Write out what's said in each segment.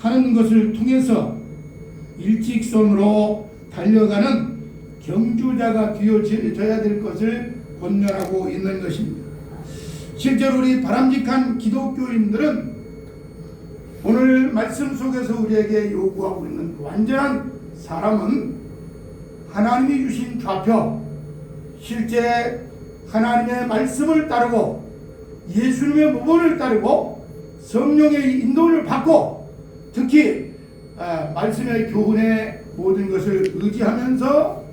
하는 것을 통해서 일직선으로 달려가는 경주자가 되어져야 될 것을 권면하고 있는 것입니다. 실제로 우리 바람직한 기독교인들은 오늘 말씀 속에서 우리에게 요구하고 있는 완전한 사람은 하나님이 주신 좌표, 실제 하나님의 말씀을 따르고 예수님의 모본을 따르고 성령의 인도를 받고 특히 아, 말씀의 교훈의 모든 것을 의지하면서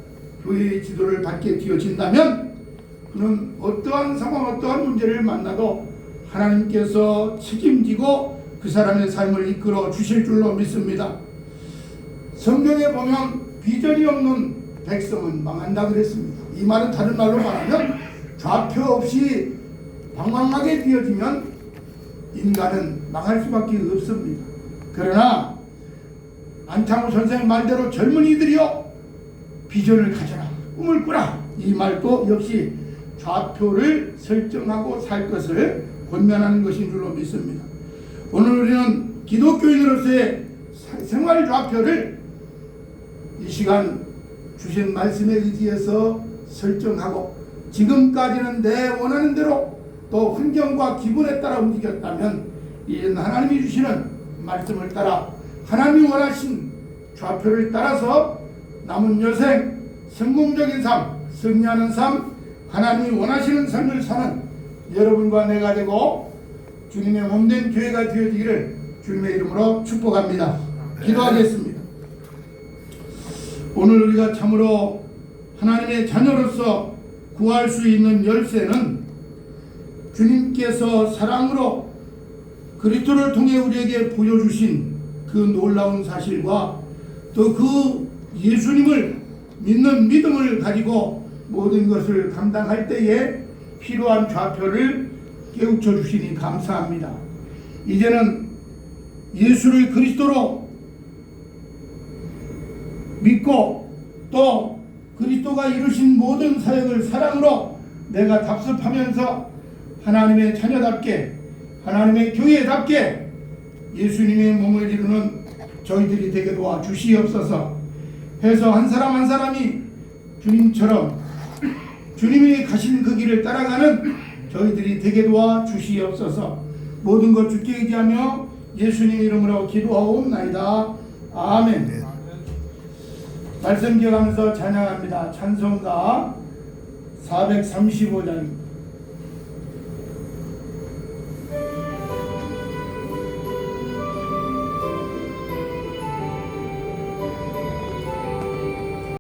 교회의 지도를 받게 되어진다면 그는 어떠한 상황, 어떠한 문제를 만나도 하나님께서 책임지고 그 사람의 삶을 이끌어 주실 줄로 믿습니다. 성경에 보면 비전이 없는 백성은 망한다 그랬습니다. 이 말은 다른 말로 말하면 좌표 없이 방황하게 되어지면 인간은 망할 수밖에 없습니다. 그러나 안창호 선생 말대로 젊은이들이여 비전을 가져라 꿈을 꾸라 이 말도 역시 좌표를 설정하고 살 것을 권면하는 것인 줄로 믿습니다. 오늘 우리는 기독교인으로서의 사- 생활 좌표를 이 시간 주신 말씀에 의지해서 설정하고 지금까지는 내 원하는 대로 또 환경과 기분에 따라 움직였다면 이제는 하나님이 주시는 말씀을 따라 하나님이 원하신 좌표를 따라서 남은 여생 성공적인 삶, 승리하는 삶, 하나님이 원하시는 삶을 사는 여러분과 내가 되고 주님의 몸된 교회가 되어지기를 주님의 이름으로 축복합니다. 기도하겠습니다. 오늘 우리가 참으로 하나님의 자녀로서 구할 수 있는 열쇠는 주님께서 사랑으로 그리스도를 통해 우리에게 보여주신 그 놀라운 사실과 또 그 예수님을 믿는 믿음을 가지고 모든 것을 감당할 때에 필요한 좌표를 깨우쳐 주시니 감사합니다. 이제는 예수를 그리스도로 믿고 또 그리스도가 이루신 모든 사역을 사랑으로 내가 답습하면서 하나님의 자녀답게 하나님의 교회답게 예수님의 몸을 이루는 저희들이 되게 도와 주시옵소서. 해서 한 사람 한 사람이 주님처럼 주님이 가신 그 길을 따라가는 저희들이 되게 도와 주시옵소서. 모든 것 주께 얘기하며 예수님 이름으로 기도하옵나이다. 아멘. 말씀 기억하면서 찬양합니다. 찬송가 435장